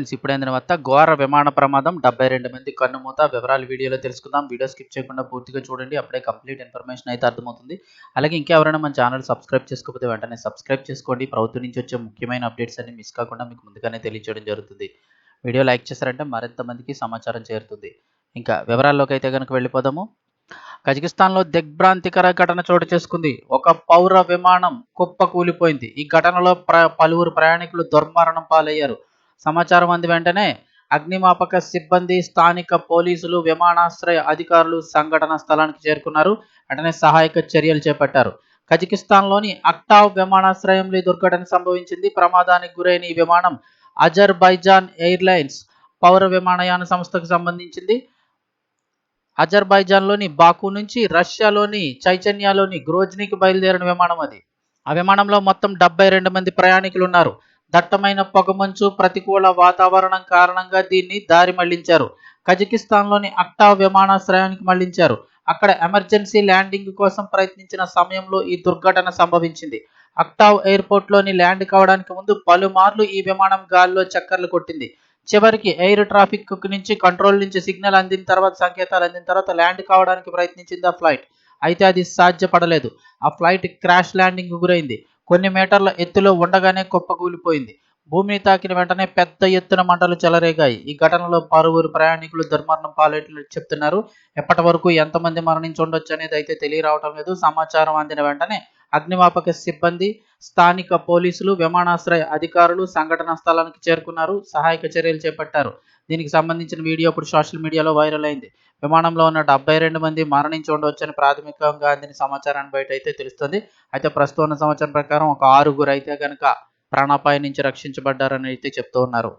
Friends ఇప్పుడైన వద్ద ఘోర విమాన ప్రమాదం డెబ్బై రెండు మంది కన్నుమూత. వివరాలు వీడియోలో తెలుసుకుందాం. వీడియో స్కిప్ చేయకుండా పూర్తిగా చూడండి. అప్పుడే కంప్లీట్ ఇన్ఫర్మేషన్ అయితే అర్థమవుతుంది. అలాగే ఇంకెవరైనా మన ఛానల్ సబ్స్క్రైబ్ చేసుకోకపోతే వెంటనే సబ్స్క్రైబ్ చేసుకోండి. ప్రభుత్వం నుంచి వచ్చే ముఖ్యమైన అప్డేట్స్ అన్ని మిస్ కాకుండా మీకు ముందుగానే తెలియజేయడం జరుగుతుంది. వీడియో లైక్ చేశారంటే మరింత మందికి సమాచారం చేరుతుంది. ఇంకా వివరాల్లోకి అయితే కనుక వెళ్ళిపోదాము. కజకిస్తాన్లో దిగ్భ్రాంతికర ఘటన చోటు చేసుకుంది. ఒక పౌర విమానం కుప్ప కూలిపోయింది ఈ ఘటనలో ప్ర పలువురు ప్రయాణికులు దుర్మరణం పాలయ్యారు. సమాచారం అంది వెంటనే అగ్నిమాపక సిబ్బంది స్థానిక పోలీసులు విమానాశ్రయ అధికారులు సంఘటన స్థలానికి చేరుకున్నారు. వెంటనే సహాయక చర్యలు చేపట్టారు. కజకిస్తాన్లోని అక్టావ్ విమానాశ్రయంలో ఈ దుర్ఘటన సంభవించింది. ప్రమాదానికి గురైన ఈ విమానం అజర్బైజాన్ ఎయిర్లైన్స్ పౌర విమానయాన సంస్థకు సంబంధించింది. అజర్బైజాన్లోని బాకు నుంచి రష్యాలోని చైచన్యాలోని గ్రోజ్నీకి బయలుదేరిన విమానం అది. ఆ విమానంలో మొత్తం డెబ్బై రెండు మంది ప్రయాణికులు ఉన్నారు. దట్టమైన పొగమంచు ప్రతికూల వాతావరణం కారణంగా దీన్ని దారి మళ్ళించారు. కజకిస్తాన్లోని అక్టా విమానాశ్రయానికి మళ్ళించారు. అక్కడ ఎమర్జెన్సీ ల్యాండింగ్ కోసం ప్రయత్నించిన సమయంలో ఈ దుర్ఘటన సంభవించింది. అక్టావ్ ఎయిర్పోర్ట్లోని ల్యాండ్ కావడానికి ముందు పలుమార్లు ఈ విమానం గాల్లో చక్కర్లు కొట్టింది. చివరికి ఎయిర్ ట్రాఫిక్ నుంచి కంట్రోల్ నుంచి సిగ్నల్ అందిన తర్వాత సంకేతాలు అందిన తర్వాత ల్యాండ్ కావడానికి ప్రయత్నించింది ఆ ఫ్లైట్. అయితే అది సాధ్యపడలేదు. ఆ ఫ్లైట్ క్రాష్ ల్యాండింగ్ గురైంది. కొన్ని మీటర్ల ఎత్తులో ఉండగానే కుప్పకూలిపోయింది భూమిని తాకిన వెంటనే పెద్ద ఎత్తున మంటలు చెలరేగాయి. ఈ ఘటనలో పలువురు ప్రయాణికులు దుర్మరణం పాలేట్లు చెప్తున్నారు. ఎప్పటి వరకు ఎంతమంది మరణించి ఉండొచ్చు అనేది అయితే తెలియరావటం లేదు. సమాచారం అందిన వెంటనే అగ్నిమాపక సిబ్బంది స్థానిక పోలీసులు విమానాశ్రయ అధికారులు సంఘటనా స్థలానికి చేరుకున్నారు. సహాయక చర్యలు చేపట్టారు. దీనికి సంబంధించిన వీడియో ఇప్పుడు సోషల్ మీడియాలో వైరల్ అయింది. విమానంలో ఉన్న డెబ్బై రెండు మంది మరణించి ఉండవచ్చని ప్రాథమికంగా అందిన సమాచారాన్ని బయట అయితే తెలుస్తుంది. అయితే ప్రస్తుతం ఉన్న సమాచారం ప్రకారం ఒక ఆరుగురు అయితే కనుక ప్రాణాపాయం నుంచి రక్షించబడ్డారని అయితే చెప్తూ ఉన్నారు.